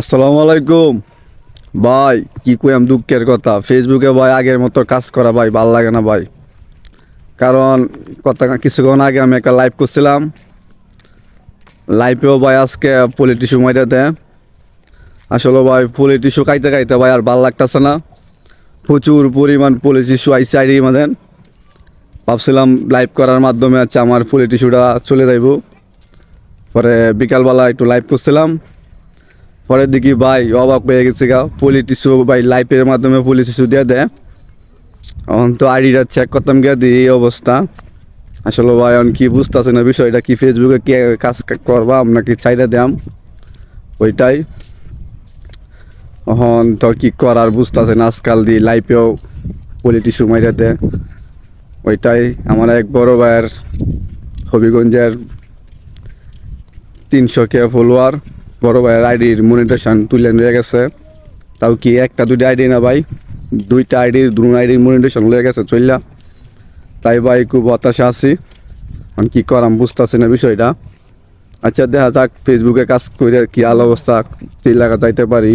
আসসালামু আলাইকুম। ভাই, কি কইয়াম দুঃখের কথা। ফেসবুকে ভাই আগের মতো কাজ করা ভাই ভালো লাগে না ভাই। কারণ কথা কিছুক্ষণ আগে আমি একটা লাইভ করছিলাম। লাইভেও ভাই আজকে পলিটি সময়টা দেয়। আসলে ভাই পলিটি শু খাইতে খাইতে ভাই আর ভালো লাগতেছে না। প্রচুর পরিমাণ পলিটি শু আইসে আইডি মাদেন ভাবছিলাম লাইভ করার মাধ্যমে আছে আমার পলিটি শুটা চলে যাইব। পরে বিকালবেলা একটু লাইভ করছিলাম। পরে দেখি ভাই অবাক হয়ে গেছে গা পুলিশ ইস্যু ভাই লাইফের মাধ্যমে পুলিশ ইস্যু দিয়ে দেয়। এখন তো আইডিটা চেক করতাম গিয়ে দিই এই অবস্থা। আসলে ভাই, এখন কি বুঝতেছে না বিষয়টা, কি ফেসবুকে কে কাজ করবা আপনাকে চাইটা দাম ওইটাই। এখন তো কি করার বুঝতেছে না, আজকাল দিয়ে লাইফেও পলিটি মাইরা দেয়। ওইটাই আমার এক বড় ভাইয়ের হবিগঞ্জের তিনশো কে ফলোয়ার বড় ভাইয়ের আইডির মনিটেশন তুলে নিয়ে গেছে। তাও কি একটা দুইটা আইডি না ভাই? দুইটা আইডির দু আইডির মনিটেশন লয়ে গেছে চললা তাই ভাই খুব হতাশা আছি। এখন কী করাম, বুঝতেছি না বিষয়টা। আচ্ছা দেখা যাক ফেসবুকে কাজ করে কি আলো অবস্থা লাগা যাইতে পারি।